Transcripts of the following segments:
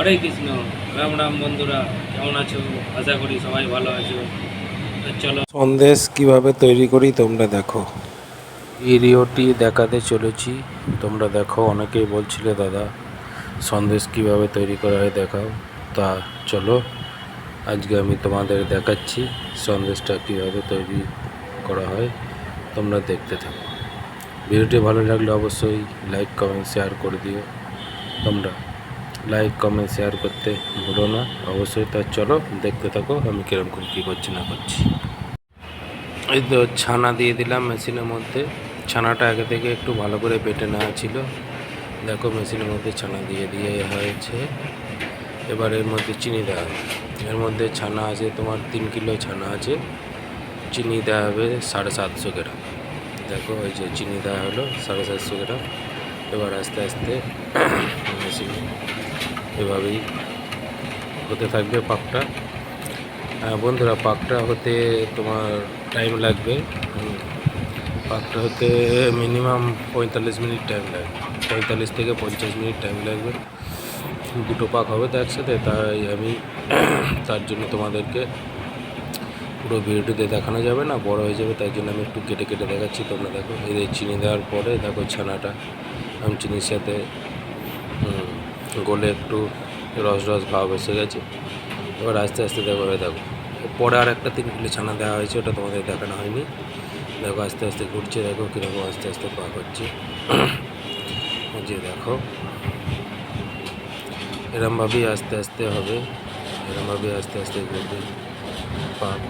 হরে কৃষ্ণ। রাম রাম বন্ধুরা কেমন আছো? আশা করি সবাই ভালো আছো। চলো। সন্দেশ কীভাবে তৈরি করি তোমরা দেখো। ভিডিওটি দেখাতে চলেছি। তোমরা দেখো অনেকেই বলছিলে দাদা সন্দেশ কীভাবে তৈরি করা হয় দেখাও। তা চলো আজকে আমি তোমাদের দেখাচ্ছি সন্দেশটা কীভাবে তৈরি করা হয়। তোমরা দেখতে থাকো। ভিডিওটি ভালো লাগলে অবশ্যই লাইক কমেন্ট শেয়ার করে দিও। তোমরা লাইক কমেন্ট শেয়ার করতে ভুলো না। অবশ্যই তা চলো, দেখতে থাকো আমি কীরকম করে কী করছি না করছি। এই তো ছানা দিয়ে দিলাম মেশিনের মধ্যে। ছানাটা আগে থেকে একটু ভালো করে বেটে নেওয়া ছিল। দেখো মেশিনের মধ্যে ছানা দিয়ে দিয়ে হয়েছে। এবার এর মধ্যে চিনি দেওয়া হবে। এর মধ্যে ছানা আছে, তোমার তিন কিলো ছানা আছে। চিনি দেওয়া হবে সাড়ে সাতশো গ্রাম। দেখো ওই যে চিনি দেওয়া হলো সাড়ে সাতশো গ্রাম। এবার আস্তে আস্তে মেশিন এভাবেই হতে থাকবে পাকটা বন্ধুরা পাকটা হতে তোমার টাইম লাগবে। পাকটা হতে মিনিমাম পঁয়তাল্লিশ মিনিট টাইম লাগবে। পঁয়তাল্লিশ থেকে পঞ্চাশ মিনিট টাইম লাগবে। দুটো পাক হবে তো একসাথে, তাই আমি তার জন্য তোমাদেরকে পুরো ভিডিওতে দেখানো যাবে না, বড় হয়ে যাবে, তাই জন্য আমি একটু কেটে কেটে দেখাচ্ছি। তোমরা দেখো যে চিনি দেওয়ার পরে দেখো ছানাটা, আমি চিনির সাথে গলে একটু রস রস ভাব এসে গেছে। এবার আস্তে আস্তে দেখো দেখো। পরে আর একটা তিন কিলো ছানা দেওয়া হয়েছে, ওটা তোমাদের দেখানো হয়নি। দেখো, আস্তে আস্তে ঘুরছে, দেখো কীরকম আস্তে আস্তে পাক হচ্ছে যে দেখো। এরমভাবেই আস্তে আস্তে হবে। এরমভাবেই আস্তে আস্তে ঘুরবে। পাক,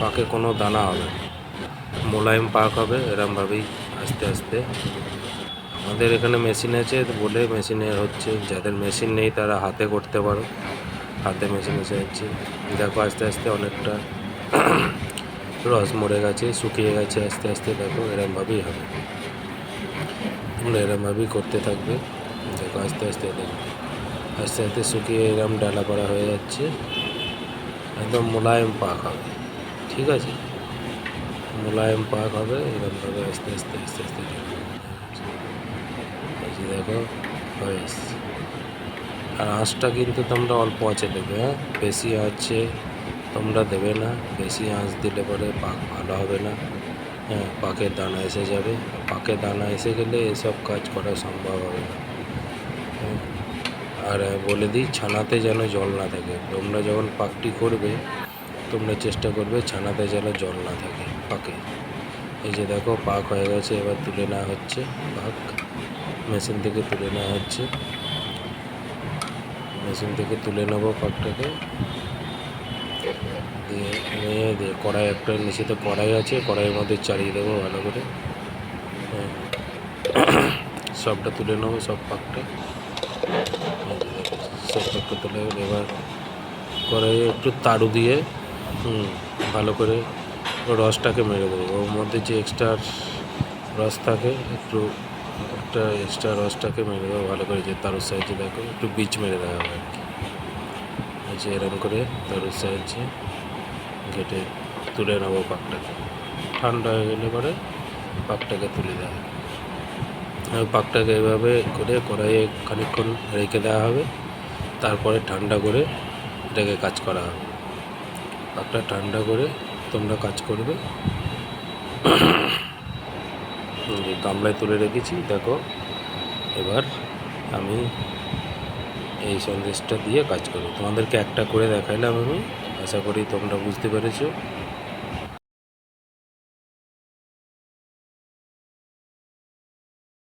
পাকে কোনো দানা হবে মোলায়েম পাক হবে এরমভাবেই আস্তে আস্তে। আমাদের এখানে মেশিন আছে বলে মেশিনে হচ্ছে, যাদের মেশিন নেই তারা হাতে করতে পারো। হাতে মেশিন এসে যাচ্ছে। দেখো আস্তে আস্তে অনেকটা রস মরে গেছে, শুকিয়ে গেছে আস্তে আস্তে। দেখো এরমভাবেই হবে। এরমভাবেই করতে থাকবে। দেখো আস্তে আস্তে দেখো। আস্তে আস্তে শুকিয়ে এরম ডালা করা হয়ে যাচ্ছে। একদম মোলায়েম পাক হবে। ঠিক আছে? মোলায়েম পাক হবে, এরমভাবে আস্তে আস্তে আস্তে আস্তে যে দেখো হয়ে আর আঁচটা কিন্তু তোমরা অল্প আঁচে দেবে হ্যাঁ? বেশি আঁচে তোমরা দেবে না। বেশি আঁচ দিলে পরে পাক ভালো হবে না। হ্যাঁ পাকের দানা এসে যাবে। পাকে দানা এসে গেলে এসব কাজ করা সম্ভব হবে না। হ্যাঁ, আর বলে দিই ছানাতে যেন জল না থাকে। তোমরা যখন পাকটি করবে তোমরা চেষ্টা করবে ছানাতে যেন জল না থাকে পাকে। এই যে দেখো পাক হয়ে গেছে এবার তুলে নেওয়া হচ্ছে পাক। মেশিন থেকে তুলে নেওয়া হচ্ছে। মেশিন থেকে তুলে নেব পাকটাকে দিয়ে কড়াই একটা নিচে তো কড়াই আছে, কড়াইয়ের মধ্যে চালিয়ে দেবো ভালো করে। হ্যাঁ। সবটা তুলে নেব, সব পাকটা। সব পাকটা তুলে এবার কড়াইয়ে একটু তাড়ু দিয়ে ভালো করে রসটাকে মেরে দেবো। ওর মধ্যে যে এক্সট্রা রস থাকে, একটু একটা এক্সট্রা রসটাকে মেরে দেবো, ভালো করে যে তারুর সাইডে দেখো, একটু বীজ মেরে দেওয়া হবে আর কি। যে এরকম করে তারুর সাইডে কেটে তুলে নেব পাকটাকে। ঠান্ডা হয়ে গেলে পরে পাকটাকে তুলে দেওয়া হবে। পাকটাকে এভাবে করে কড়াইয়ে খানিকক্ষণ রেখে দেওয়া হবে। তারপরে ঠান্ডা করে এটাকে কাজ করা হবে। পাকটা ঠান্ডা করে তোমরা কাজ করবে। গামলায় তুলে রেখেছি, দেখো। এবার আমি এই সন্দেশটা দিয়ে কাজ করব। তোমাদেরকে একটা করে দেখাইলাম আমি, আশা করি তোমরা বুঝতে পেরেছ।